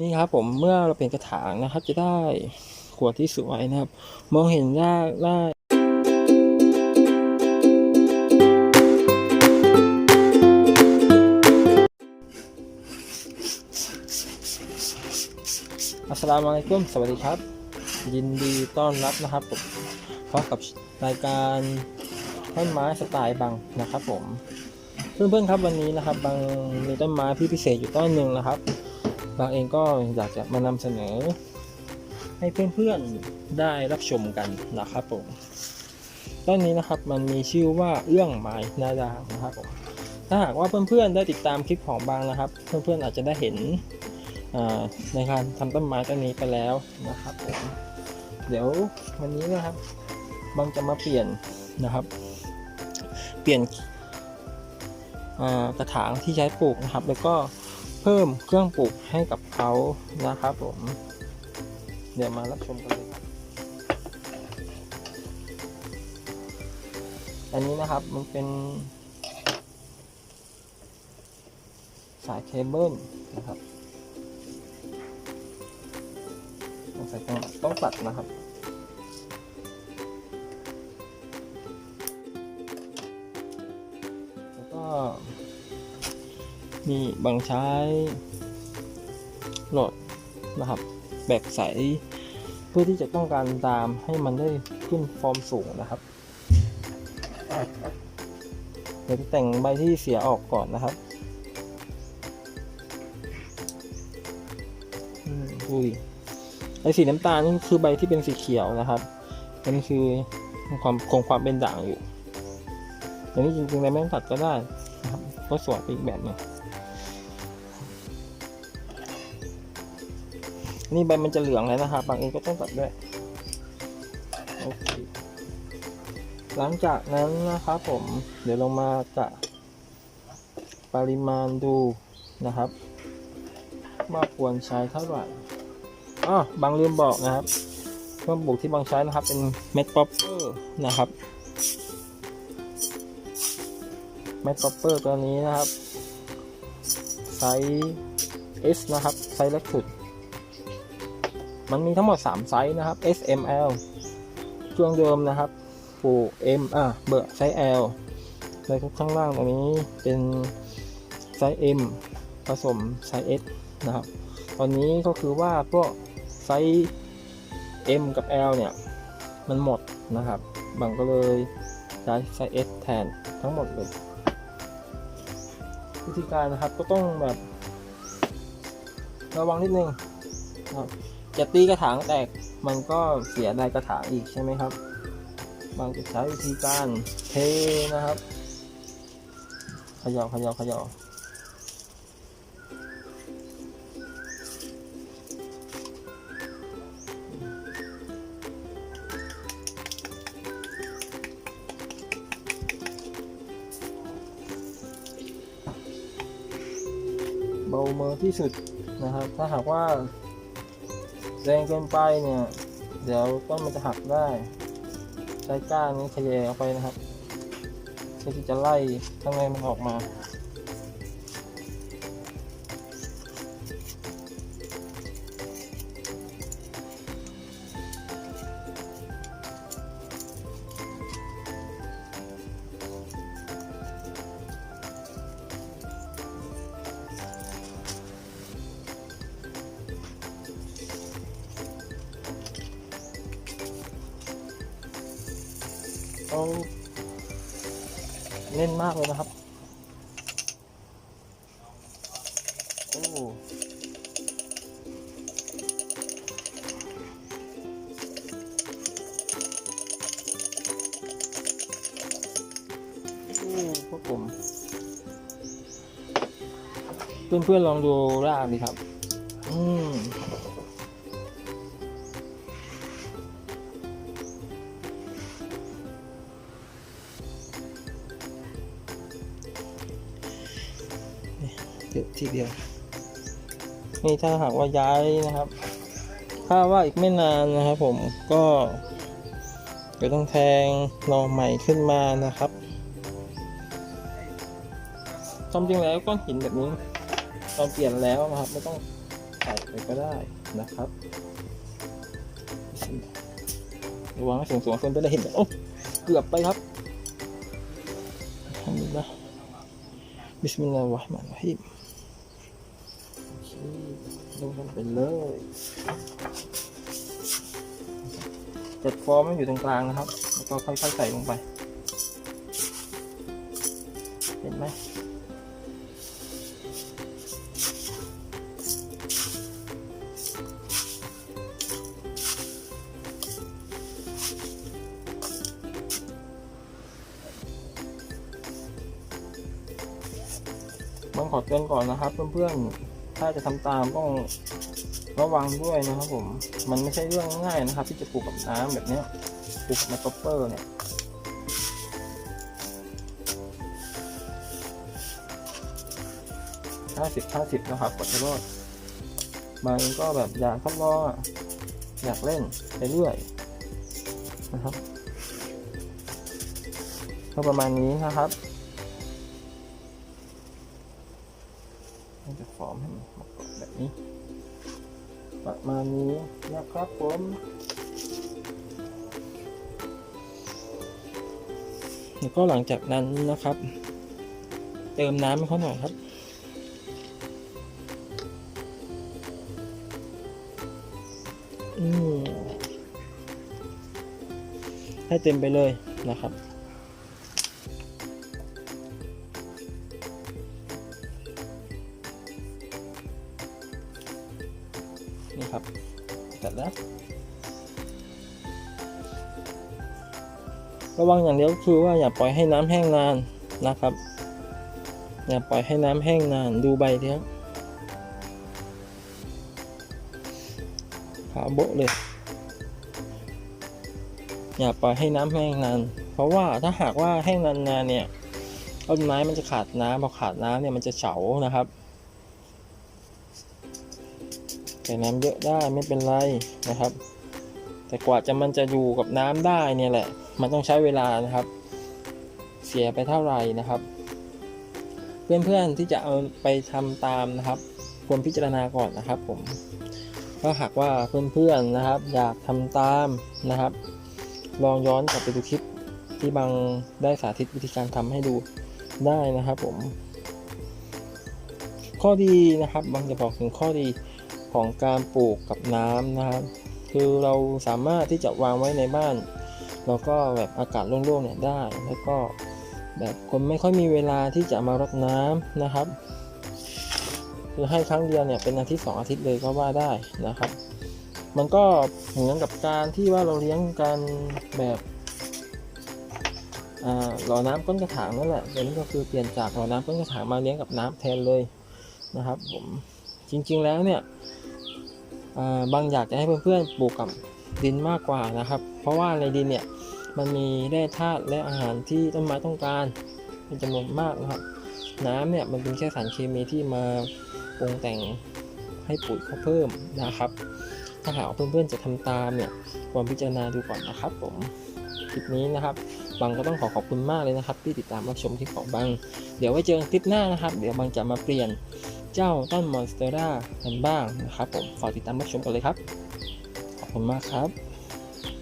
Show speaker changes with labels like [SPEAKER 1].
[SPEAKER 1] นี่ครับผมเมื่อเราเปลี่ยนกระถางนะครับ จะได้ขวดที่สวยนะครับ มองเห็นได้ได้อัสสลามุอะลัยกุมสวัสดีครับ ยินดีต้อนรับนะครับผมพบกับรายการต้นไม้สไตล์บังนะครับผม เพื่อนๆครับวันนี้นะครับ บางมีต้นไม้ที่พิเศษอยู่ต้นหนึ่งนะครับ บางเองก็อยากจะมานำเสนอ ให้เพื่อนๆได้รับชมกันนะครับผมต้นนี้นะครับมันมีชื่อว่าเอื้องไม้นาดางนะครับผมถ้าหากว่าเพื่อนๆได้ติดตามคลิปของบางนะครับ เพื่อนๆอาจจะได้เห็นในการทำต้นไม้ต้นนี้ไปแล้วนะครับผมเดี๋ยววันนี้นะครับบางจะมาเปลี่ยนนะครับ เปลี่ยนกระถางที่ใช้ปลูกนะครับ แล้วก็ เพิ่มเครื่องปลูกให้กับเขานะครับผม เดี๋ยวมารับชมกันเลยครับ อันนี้นะครับมันเป็น สายเคเบิลนะครับส่ต้องต้องตัดนะครับ มีบางใช้โหลดนะครับแบบใส เพื่อที่จะต้องการตามให้มันได้ขึ้นฟอร์มสูงนะครับเดี๋ยวแต่งใบที่เสียออกก่อนนะครับอืมดูดิไอสีน้ำตาลนี่คือใบที่เป็นสีเขียวนะครับมันคือความคงความเป็นด่างอยู่อันนี้จริงๆแล้วไม่ต้องตัดก็ได้ ก็สวยไปอีกแบบหนึงนี่ใบมันจะเหลืองแล้วนะครับ บางเองก็ต้องตัดด้วยโอเคหลังจากนั้นนะครับผม เดี๋ยวลงมากะปริมาณดูนะครับ ว่าควรใช้เท่าไหร่อ๋อบางลืมบอกนะครับเครื่องปลูกที่บางใช้นะครับเป็นเม็ดป๊อปเปอร์นะครับ เม็ดป๊อปเปอร์ตัวนี้นะครับ ไซส์ S นะครับ ไซส์เล็กสุด มันมีทั้งหมด 3 ไซส์นะครับ S M L ช่วงเดิมนะครับปู M อะเบอร์ไซส์ L แล้วก็ข้างล่างตรงนี้เป็นไซส์ M ผสมไซส์ S นะครับ ตอนนี้ก็คือว่าพวกไซส์ M กับ L เนี่ย มันหมดนะครับบางก็เลยใช้ไซส์ S แทนทั้งหมดเลย วิธีการนะครับก็ต้องแบบระวังนิดนึงครับจะตีกระถางแตกมันก็เสียได้กระถางอีกใช่ไหมครับ บางจะใช้วิธีการเทนะครับเขย่าเขย่าเขย่ บามือที่สุดนะครับ ถ้าหากว่าแรงเกินไปเนี่ย เดี๋ยวต้นมันจะหักได้ ใช้ก้านนี้ขยายออกไปนะครับเพื่อที่จะไล่ข้างในมันออกมา เขาเล่นมากเลยนะครับ โอ้โอ้พวกผมเพื่อนๆลองดูรากดิครับ อืม เยอะทีเดียว นี่ถ้าหากว่าย้ายนะครับถ้าว่าอีกไม่นานนะครับผมก็จะต้องแทงหน่อใหม่ขึ้นมานะครับความจริงแล้วก้อนหินแบบนี้ตอนเปลี่ยนแล้วนะครับไม่ต้องใส่ไปก็ได้นะครับระวังให้สูงสูงๆคนไปได้เห็นโอ้เกือบไปครับทำดีนะบิสมิลลาฮิรเราะห์มานิรเราะฮีมโอเค ลงกันไปเลยจัดฟอร์มมันอยู่ตรงกลางนะครับ แล้วก็ค่อยๆใส่ลงไป เห็นไหมต้องขอเตือนก่อนนะครับเพื่อนๆ ถ้าจะทำตามต้องระวังด้วยนะครับผม มันไม่ใช่เรื่องง่ายนะครับ ที่จะปลูกกับน้ำแบบเนี้ยปลูกกับไมโครเปอร์เนี่ยห้าสิบห้าสิบนะครับกดจะรอดบางก็แบบอยากทดลองออยากเล่นไปเรื่อยนะครับก็ประมาณนี้นะครับ ฟอร์มให้มันเหมาะกับแบบนี้ ประมาณนี้นะครับผมแล้วก็หลังจากนั้นนะครับ เติมน้ำให้เขาหน่อยครับให้เต็มไปเลยนะครับ นี่ครับจัดแล้ว ระวังอย่างเดียวคือว่าอย่าปล่อยให้น้ำแห้งนานนะครับ อย่าปล่อยให้น้ำแห้งนานดูใบเนี้ยขาวโบะเลยอย่าปล่อยให้น้ำแห้งนานเพราะว่าถ้าหากว่าแห้งนานๆเนี่ยต้นไม้มันจะขาดน้ำพอขาดน้ำเนี่ยมันจะเฉานะครับ ใส่น้ำเยอะได้ไม่เป็นไรนะครับ แต่กว่าจะมันจะอยู่กับน้ำได้เนี่ยแหละ มันต้องใช้เวลานะครับ เสียไปเท่าไหร่นะครับ เพื่อนๆที่จะเอาไปทำตามนะครับควรพิจารณาก่อนนะครับ ผมถ้าหากว่าเพื่อนๆนะครับ อยากทำตามนะครับ ลองย้อนกลับไปดูคลิปที่บางได้สาธิตวิธีการทำให้ดูได้นะครับผม ข้อดีนะครับบางจะบอกถึงข้อดีของการปลูกกับน้ำนะครับ คือเราสามารถที่จะวางไว้ในบ้าน แล้วก็แบบอากาศโล่งๆเนี่ยได้ แล้วก็แบบคนไม่ค่อยมีเวลาที่จะมารดน้ำนะครับ คือให้ครั้งเดียวเนี่ยเป็นอาทิตย์สองอาทิตย์เลยก็ว่าได้นะครับ มันก็เหมือนกับการที่ว่าเราเลี้ยงกันแบบหล่อน้ำก้นกระถางนั่นแหละเดี๋ยวนี้ก็คือเปลี่ยนจากหล่อน้ำก้นกระถางมาเลี้ยงกับน้ำแทนเลย นะครับผมจริงๆแล้วเนี่ยบางอยากจะให้เพื่อนๆปลูกกับดินมากกว่านะครับ เพราะว่าในดินเนี่ยมันมีแร่ธาตุและอาหารที่ต้นไม้ต้องการเป็นจำนวนมากนะครับ น้ำเนี่ยมันเป็นแค่สารเคมีที่มาปรุงแต่งให้ปุ๋ยเขาเพิ่มนะครับ ถ้าหากว่าเพื่อนๆจะทำตามเนี่ยควรพิจารณาดูก่อนนะครับ ผมคลิปนี้นะครับบังก็ต้องขอขอบคุณมากเลยนะครับ ที่ติดตามรับชมคลิปของบัง เดี๋ยวไว้เจอกันคลิปหน้านะครับ เดี๋ยวบังจะมาเปลี่ยน เจ้าต้นมอนสเตอร่ากันบ้างนะครับผมฝากติดตามรับชมกันเลยครับ ขอบคุณมากครับ